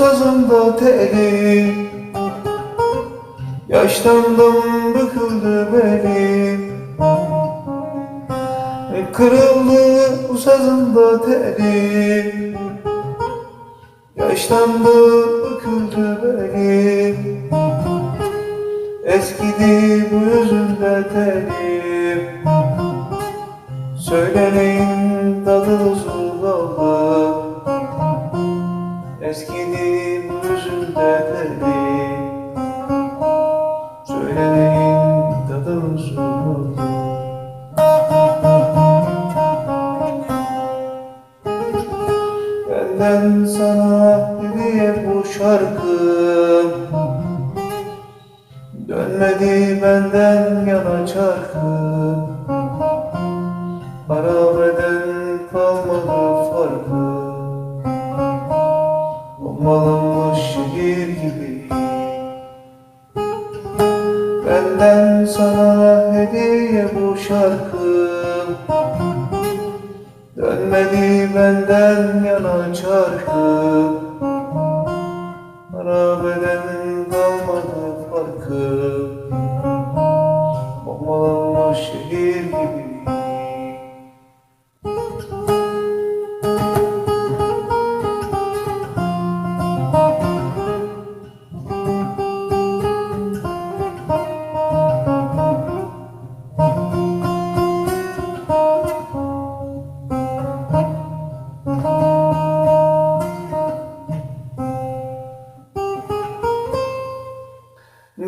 da teli Yaşlandım bıkıldı belim Kırıldı bu sazın da teli Yaşlandı bıkıldı belim Eskidi bu yüzünde telim Söyleneyin tadı oldu Eskidi yüzünde telim Söyleneyin tadı uzun oldu Benden sana hediye bu şarkım Dönmedi benden yana çarkım Harabeden Olmalıymış şehir gibi. Benden sana hediye bu şarkı. Dönmedi benden yana çarkı. Harabeden kalmadı farkı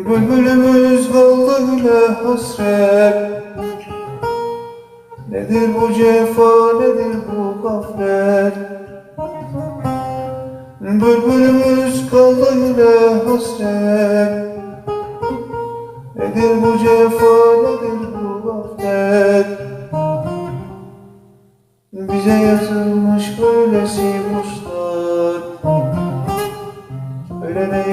Bülbülümüz kaldı yine hasret. Nedir bu cefa nedir bu gaflet? Bülbülümüz kaldı yine hasret. Nedir bu cefa nedir bu gaflet? Bize yazılmış böylesi muslat Öleneğin tadı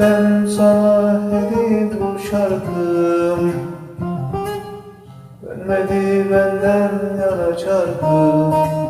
Benden sana hediye bu şarkım Dönmedi benden yana çarkım